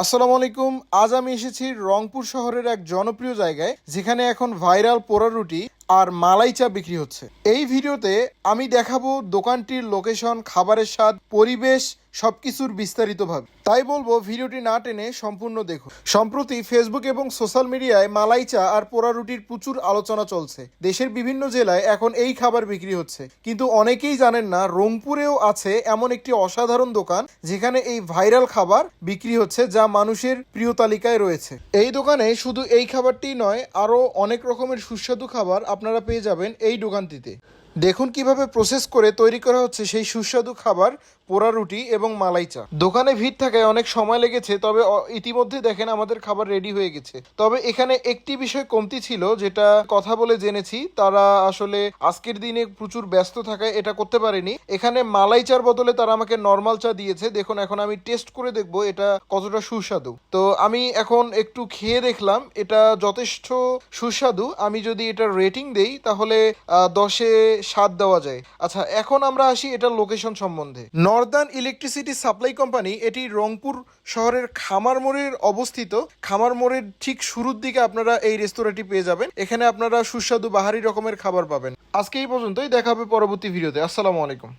আসসালামু আলাইকুম। আজ আমি এসেছি রংপুর শহরের এক জনপ্রিয় জায়গায়, যেখানে এখন ভাইরাল পোড়া রুটি আর মালাই চা বিক্রি হচ্ছে। এই ভিডিওতে আমি দেখাবো দোকানটির লোকেশন, খাবারের স্বাদ, পরিবেশ সবকিছুর বিস্তারিতভাবে। তাই বলব, ভিডিওটি না টেনে সম্পূর্ণ দেখুন। সম্প্রতি ফেসবুক এবং সোশ্যাল মিডিয়ায় মালাই চা আর পোড়া রুটির প্রচুর আলোচনা চলছে। দেশের বিভিন্ন জেলায় এখন এই খাবার বিক্রি হচ্ছে। কিন্তু অনেকেই জানেন না, রংপুরেও আছে এমন একটি অসাধারণ দোকান যেখানে এই ভাইরাল খাবার বিক্রি হচ্ছে যা মানুষের প্রিয় তালিকায় রয়েছে। এই দোকানে শুধু এই খাবারটি নয়, আরও অনেক রকমের সুস্বাদু খাবার আপনারা পেয়ে যাবেন এই দোকানটিতে। দেখুন কীভাবে প্রসেস করে তৈরি করা হচ্ছে সেই সুস্বাদু খাবার পোড়া রুটি এবং মালাই চা। দোকানে ভিড় থাকায় অনেক সময় লেগেছে, তবে ইতিমধ্যে দেখেন আমাদের খাবার রেডি হয়ে গেছে। তবে এখানে একটি বিষয় কমতি ছিল, যেটা কথা বলে জেনেছি, তারা আসলে আজকের দিনে প্রচুর ব্যস্ত থাকায় এটা করতে পারেনি। এখানে মালাই চার বদলে তারা আমাকে নর্মাল চা দিয়েছে। দেখুন, এখন আমি টেস্ট করে দেখব এটা কতটা সুস্বাদু। তো আমি এখন একটু খেয়ে দেখলাম, এটা যথেষ্ট সুস্বাদু। আমি যদি এটা রেটিং দেই, তাহলে দশে সাত দেওয়া যায়। আচ্ছা এখন আমরা আসি এটার লোকেশন সম্বন্ধে। নর্দার্ন ইলেকট্রিসিটি সাপ্লাই কোম্পানি, এটি রংপুর শহরের খামার মোড়ের অবস্থিত। খামার মোড়ের ঠিক শুরুর দিকে আপনারা এই রেস্তোরাঁটি পেয়ে যাবেন। এখানে আপনারা সুস্বাদু বাহারি রকমের খাবার পাবেন। আজকে এই পর্যন্তই। দেখা হবে পরবর্তী ভিডিওতে। আসসালামু আলাইকুম।